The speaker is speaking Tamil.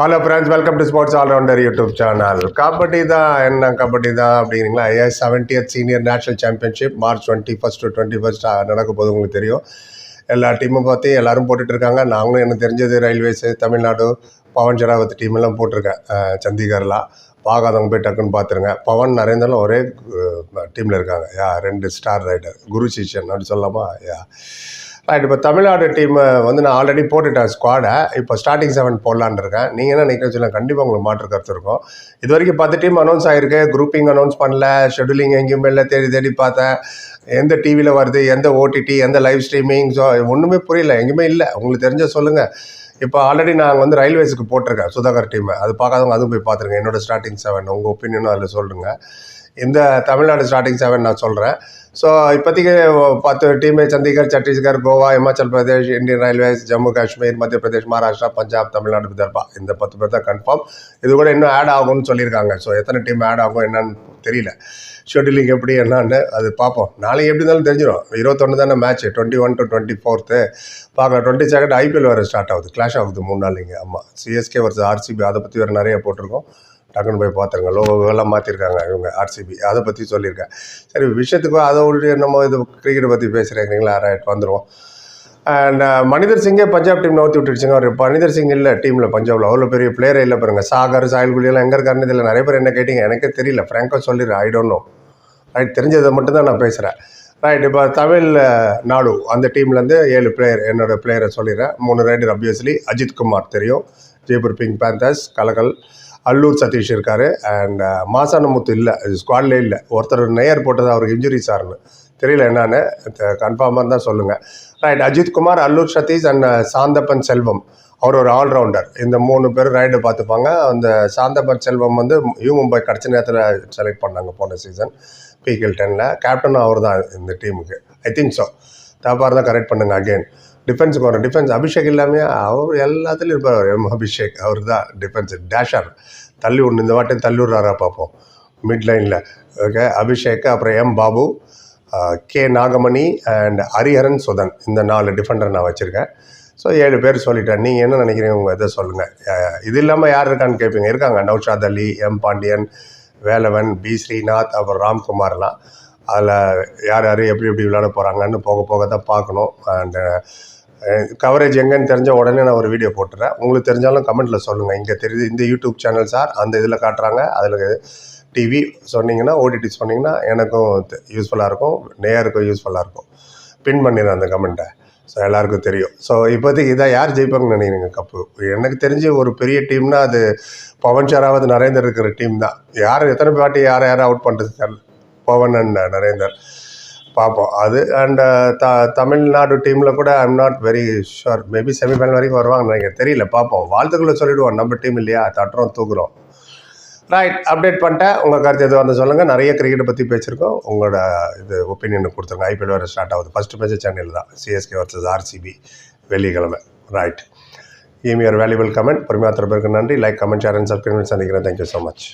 Hello friends welcome to sports all rounder YouTube channel kabaddi தான் என்ன கபடி தான் அப்படிங்கிறீங்களா a seventieth senior national championship March twenty first to twenty first நடக்க போது உங்களுக்கு தெரியும் எல்லா டீமும் பார்த்து எல்லோரும் போட்டுட்ருக்காங்க நாங்களும் எனக்கு தெரிஞ்சது ரயில்வேஸு தமிழ்நாடு பவன் ஷெராவத் டீம் எல்லாம் போட்டிருக்கேன் அஹ், சண்டிகர்லாம் பார்க்காதவங்க போய் டக்குன்னு பார்த்துருங்க பவன் நரேந்திரன் ஒரே டீமில் இருக்காங்க யா ரெண்டு ஸ்டார் ரைடர் குரு சிஷன் அப்படி சொல்லலாமா? யா ரைட் இப்போ தமிழ்நாடு டீம் வந்து நான் ஆல்ரெடி போட்டுட்டேன் ஸ்குவாடை இப்போ ஸ்டார்டிங் செவன் போடலான்னு இருக்கேன். நீங்கள் என்ன நினைக்கிறேன் சொல்லுங்கள் கண்டிப்பாக உங்களுக்கு மாற்று கருத்து இருக்கும். இது வரைக்கும் பத்து டீம் அனௌன்ஸ் ஆகிருக்கு குரூப்பிங் அனௌன்ஸ் பண்ணல. ஷெடியூலிங் எங்கேயுமே இல்லை தேடி தேடி பார்த்தேன். எந்த டிவியில் வருது எந்த ஓடிடி எந்த லைவ் ஸ்ட்ரீமிங் ஸோ ஒன்றுமே புரியல. எங்கேயுமே இல்லை. உங்களுக்கு தெரிஞ்ச சொல்லுங்கள் இப்போ ஆல்ரெடி நாங்கள் வந்து ரயில்வேஸுக்கு போட்டிருக்கேன் சுதாகர் டீம் அது பார்க்காதவங்க அதுவும் போய் பார்த்துருங்க. என்னோடய ஸ்டார்டிங் செவன் உங்கள் ஒப்பீனியனும் அதில் சொல்லுங்கள் இந்த தமிழ்நாடு ஸ்டார்டிங் செவன் நான் சொல்கிறேன் ஸோ இப்போதைக்கு பத்து team Chandigarh Chhattisgarh Goa Himachal Pradesh Indian Railways Jammu Kashmir Madhya Pradesh Maharashtra Punjab Tamil Nadu Vidarbha. இந்த பத்து பேர் தான் கன்ஃபார்ம் இது கூட இன்னும் ஆட் ஆகும்னு சொல்லியிருக்காங்க. ஸோ எத்தனை டீம் ஆட் ஆகும் என்னன்னு தெரியல. ஷெட்யூலிங் எப்படி என்னான்னு அது பார்ப்போம். நாளைக்கு எப்படி இருந்தாலும் தெரிஞ்சிடும் இருபத்தொன்று தானே match twenty one to twenty fourth பார்க்கலாம் டுவெண்ட்டி செகண்ட் ஐபிஎல் வேறு ஸ்டார்ட் ஆகுது. கிளாஷ் ஆகுது மூணு நாளைங்க ஆமாம் சிஎஸ்கே வர்ஸ் ஆர்சிபி அதை பற்றி வேறு நிறைய போட்டிருக்கோம். டக்குன்னு போய் பார்த்துருங்க. லோகோவெல்லாம் மாற்றிருக்காங்க இவங்க ஆர்சிபி அதை பற்றி சொல்லியிருக்கேன். சரி விஷயத்துக்கு அதை விட்டு என்னமோ இது கிரிக்கெட்டை பற்றி பேசுகிறேங்கிறீங்களா ரைட் வந்துடுவோம் அண்ட் uh, மனிதர் சிங்கே பஞ்சாப் டீம் நோத்தி விட்டுடுச்சுங்க. அவர் மனிதர் சிங் இல்லை டீமில் பஞ்சாபில். அவ்வளோ பெரிய பிளேயரே இல்லை பாருங்கள் சாகர் சாயல் எல்லாம் எங்கே இருக்காருன்னு இதில் நிறைய பேர் என்ன கேட்டிங்க? எனக்கே தெரியல. ஃப்ராங்கோ சொல்லிடுறேன் ஐ டோன்ட் நோ ரைட் தெரிஞ்சதை மட்டும்தான் நான் பேசுகிறேன் ரைட் இப்போ தமிழ் uh, நாடு. அந்த டீம்லேருந்து ஏழு பிளேயர் என்னோடய பிளேயரை சொல்லிடுறேன். மூணு ரைடர் அப்வியஸ்லி அஜித் குமார் தெரியும். ஜெய்ப்பூர் பிங்க் பேந்தர்ஸ் கலகல். அல்லூர் சதீஷ் இருக்கார். அண்ட் uh, மாசானமுத்து இல்லை ஸ்குவாட்லேயே இல்லை. ஒருத்தர் நேயர் போட்டது அவருக்கு இன்ஜுரி சார்னு. தெரியல என்னன்னு கன்ஃபார்மாக இருந்தால் சொல்லுங்கள் right Ajith Kumar Allur Satish and uh, Santhappan Selvam. அவர் ஒரு ஆல்ரவுண்டர் இந்த மூணு பேர் ரைடு பார்த்துப்பாங்க. அந்த சாந்தப்பன் செல்வம் வந்து யூ மும்பை கடைசி நேரத்தில் செலக்ட் பண்ணாங்க போன சீசன் பிகேல் டெனில் கேப்டனும் அவர் தான் இந்த டீமுக்கு ஐ திங்க் ஸோ தப்பாக தான் கரெக்ட் பண்ணுங்க அகெயின் டிஃபென்ஸுக்கு வரும். டிஃபென்ஸ் அபிஷேக் இல்லாமல் அவர் எல்லாத்துலேயும் இருப்பார் எம். அபிஷேக் அவர் தான் டிஃபென்ஸ் டேஷர் தள்ளி விடணும். இந்த வாட்டி தள்ளி விடுறாரா பார்ப்போம் மிட் லைனில் ஓகே அபிஷேக் அப்புறம் M Babu K Nagamani and Hariharan Sudhan. இந்த நாலு டிஃபெண்டர் நான் வச்சுருக்கேன். ஸோ ஏழு பேர் சொல்லிட்டேன். நீங்கள் என்ன நினைக்கிறீங்க? உங்கள் இதை சொல்லுங்கள் இது இல்லாமல் யார் இருக்கான்னு கேட்பீங்க இருக்காங்க. நௌஷாத் அலி எம் பாண்டியன் வேலவன் பி ஸ்ரீநாத் அப்புறம் ராம்குமார்லாம். அதில் யார் யார் எப்படி எப்படி விளையாட போகிறாங்கன்னு போக போக தான் பார்க்கணும். அண்டு கவரேஜ் எங்கேன்னு தெரிஞ்ச உடனே நான் ஒரு வீடியோ போட்டுறேன். உங்களுக்கு தெரிஞ்சாலும் கமெண்ட்டில் சொல்லுங்கள் இங்கே தெரியுது இந்த யூடியூப் சேனல் சார் அந்த இதில் காட்டுறாங்க. அதில் டிவி சொன்னீங்கன்னா ஓடிடி சொன்னீங்கன்னா எனக்கும் யூஸ்ஃபுல்லாக இருக்கும். நேயருக்கும் யூஸ்ஃபுல்லாக இருக்கும். பின் பண்ணிடுறேன் அந்த கமெண்ட்டை ஸோ எல்லாருக்கும் தெரியும். ஸோ இப்போதைக்கு இதான் யார் ஜெயிப்பாங்கன்னு நினைக்கிறீங்க கப்பு? எனக்கு தெரிஞ்சு ஒரு பெரிய டீம்னா அது பவன் சாராவது நரேந்தர் இருக்கிற டீம் தான். யார் எத்தனை பாட்டி யாரை யாரை அவுட் பண்ணுறது தெரியல. பவன் அண்ட் நரேந்தர். பார்ப்போம் அது அண்ட் uh, த தமிழ்நாடு டீமில் கூட I'm not very sure maybe semifinal வரைக்கும் வருவாங்கன்னு நினைக்கிறேன். தெரியல பார்ப்போம் வாழ்த்துக்களை சொல்லிவிடுவோம் நம்ம டீம் இல்லையா? தட்டுறோம் தூக்குறோம். ரைட் அப்டேட் பண்ணிட்டேன். உங்கள் கருத்து எதுவாக இருந்தால் சொல்லுங்கள் நிறைய கிரிக்கெட்டை பற்றி பேசியிருக்கோம். உங்களோட இது ஒப்பீனியன் கொடுத்துருங்க. ஐபிஎல் வேறு ஸ்டார்ட் ஆகுது. ஃபஸ்ட்டு மேட்ச் சென்னையில் தான். சிஎஸ்கே வர்சஸ் ஆர்சிபி வெள்ளிக்கிழமை. ரைட் ஈம் யுவர் வேல்யூபிள் கமெண்ட் பொறுமையாக பேருக்கு நன்றி. Like comment share and subscribe சந்திக்கிறேன். Thank you so much